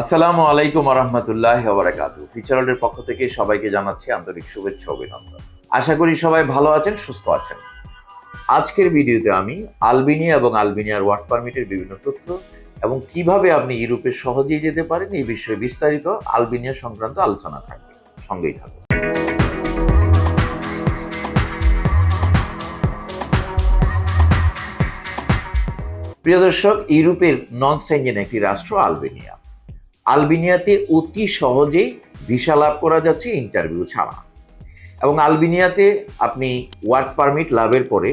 আসসালামু আলাইকুম রহমতুল্লাহ বারাকাতু ফিচারলের পক্ষ থেকে সবাইকে জানাচ্ছি আন্তরিক শুভেচ্ছা অভিনন্দন। আশা করি সবাই ভালো আছেন, সুস্থ আছেন। আজকের ভিডিওতে আমি আলবেনিয়া এবং আলবেনিয়ার ওয়ার্ক পারমিটের বিভিন্ন তথ্য এবং কীভাবে আপনি ইউরোপে সহজেই যেতে পারেন এই বিষয়ে বিস্তারিত আলবেনিয়া সংক্রান্ত আলোচনা থাকবে। সঙ্গেই থাকবে প্রিয় দর্শক, ইউরোপের নন সেঞ্জেন একটি রাষ্ট্র আলবেনিয়া। আলবেনিয়াতে অতি সহজেই ভিসা লাভ করা যাচ্ছে ইন্টারভিউ ছাড়া। এবং আলবেনিয়াতে আপনি ওয়ার্ক পারমিট লাভের পরে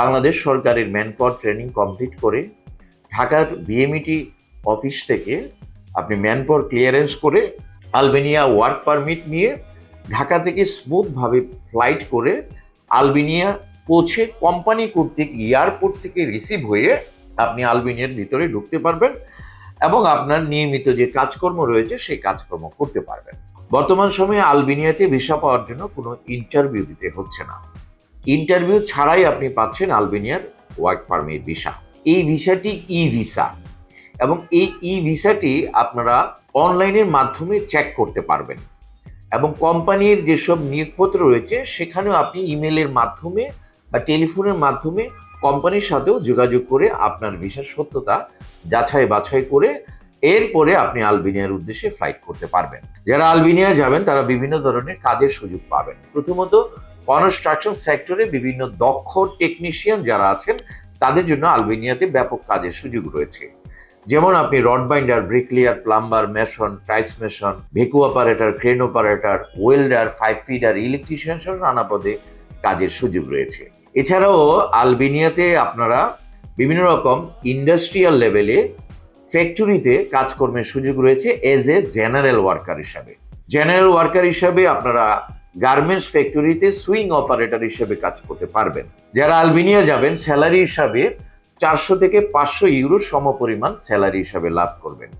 বাংলাদেশ সরকারের ম্যানপাওয়ার ট্রেনিং কমপ্লিট করে ঢাকার বিএমইটি অফিস থেকে আপনি ম্যানপাওয়ার ক্লিয়ারেন্স করে আলবেনিয়া ওয়ার্ক পারমিট নিয়ে ঢাকা থেকে স্মুথভাবে ফ্লাইট করে আলবেনিয়া পৌঁছে কোম্পানি কর্তৃক এয়ারপোর্ট থেকে রিসিভ হয়ে আপনি আলবেনিয়ার ভিতরে ঢুকতে পারবেন। এবং আপনার নিয়মিত যে কাজকর্ম রয়েছে, সেই কাজকর্ম করতে পারবেন। বর্তমান সময়ে আলবেনিয়াতে ভিসা পাওয়ার জন্য কোনো ইন্টারভিউ দিতে হচ্ছে না। ইন্টারভিউ ছাড়াই আপনি পাচ্ছেন আলবেনিয়ার ওয়ার্ক পারমিট ভিসা এই ভিসাটি ই ভিসা এবং এই ই ভিসাটি আপনারা অনলাইনের মাধ্যমে চেক করতে পারবেন। এবং কোম্পানির যেসব নিয়োগপত্র রয়েছে, সেখানেও আপনি ইমেলের মাধ্যমে বা টেলিফোনের মাধ্যমে কোম্পানির সাথেও যোগাযোগ করে আপনার ভিসার সত্যতা যাচাই বাছাই করে এরপরে আপনি আলবেনিয়ার উদ্দেশ্যে ফ্লাইট করতে পারবেন। যারা আলবেনিয়া যাবেন, তারা বিভিন্ন ধরনের কাজের সুযোগ পাবেন। প্রথমত কনস্ট্রাকশন সেক্টরে বিভিন্ন দক্ষ টেকনিশিয়ান যারা আছেন, তাদের জন্য আলবেনিয়াতে ব্যাপক কাজের সুযোগ রয়েছে। যেমন আপনি rod binder bricklayer plumber mason tiles mason ভেকু operator crane operator welder pipe fitter electrician সহ নানা পদে কাজের সুযোগ রয়েছে। এছাড়াও আলবেনিয়াতে আপনারা বিভিন্ন রকম ইন্ডাস্ট্রিয়াল লেভেলে ফ্যাক্টরিতে কাজকর্মের সুযোগ রয়েছে এজ এ জেনারেল ওয়ার্কার হিসাবে। জেনারেল ওয়ার্কার হিসাবে আপনারা গার্মেন্টস ফ্যাক্টরিতে সুইং অপারেটর হিসেবে কাজ করতে পারবেন। যারা আলবেনিয়া যাবেন স্যালারি হিসাবে চারশো থেকে পাঁচশো ইউরো সমপরিমাণ স্যালারি হিসাবে লাভ করবেন।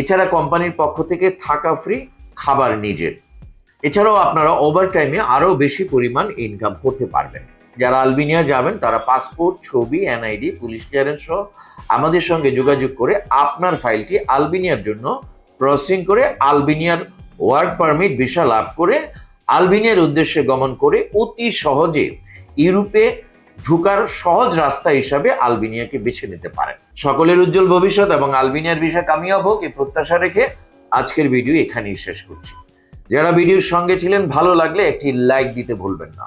এছাড়া কোম্পানির পক্ষ থেকে থাকা ফ্রি খাবার নিজের। এছাড়াও আপনারা ওভার টাইমে আরও বেশি পরিমাণ ইনকাম করতে পারবেন। যারা আলবেনিয়া যাবেন, তারা পাসপোর্ট, ছবি, এনআইডি, পুলিশ ক্লিয়ারেন্স সহ আমাদের সঙ্গে যোগাযোগ করে আপনার ফাইলটি আলবেনিয়ার জন্য প্রসেসিং করে আলবেনিয়ার ওয়ার্ক পারমিট ভিসা লাভ করে আলবেনিয়ার উদ্দেশ্যে গমন করে অতি সহজে ইউরোপে ঢুকার সহজ রাস্তা হিসাবে আলবেনিয়াকে বেছে নিতে পারেন। সকলের উজ্জ্বল ভবিষ্যৎ এবং আলবেনিয়ার বিষয় কামিয়াব হোক এই প্রত্যাশা রেখে আজকের ভিডিও এখানেই শেষ করছি। যারা ভিডিওর সঙ্গে ছিলেন, ভালো লাগলে একটি লাইক দিতে ভুলবেন না।